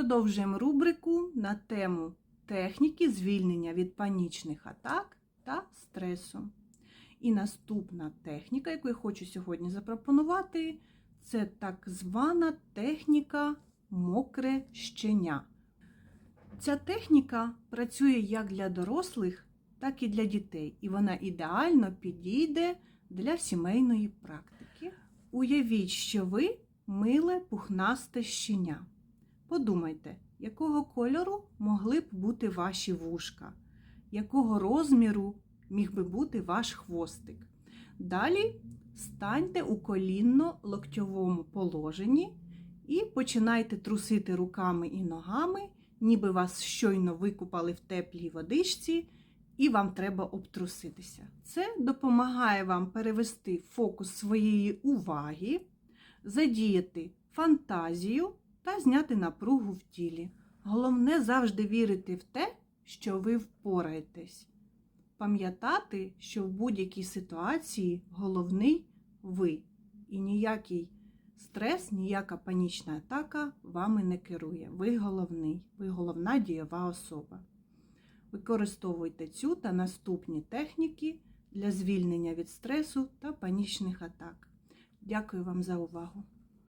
Продовжуємо рубрику на тему техніки звільнення від панічних атак та стресу. І наступна техніка, яку я хочу сьогодні запропонувати, це так звана техніка мокре щеня. Ця техніка працює як для дорослих, так і для дітей, і вона ідеально підійде для сімейної практики. Уявіть, що ви миле пухнасте щеня. Подумайте, якого кольору могли б бути ваші вушка, якого розміру міг би бути ваш хвостик. Далі станьте у колінно-локтьовому положенні і починайте трусити руками і ногами, ніби вас щойно викупали в теплій водичці, і вам треба обтруситися. Це допомагає вам перевести фокус своєї уваги, задіяти фантазію та зняти напругу в тілі. Головне завжди вірити в те, що ви впораєтесь. Пам'ятати, що в будь-якій ситуації головний ви, і ніякий стрес, ніяка панічна атака вами не керує. Ви головний, ви головна дієва особа. Використовуйте цю та наступні техніки для звільнення від стресу та панічних атак. Дякую вам за увагу!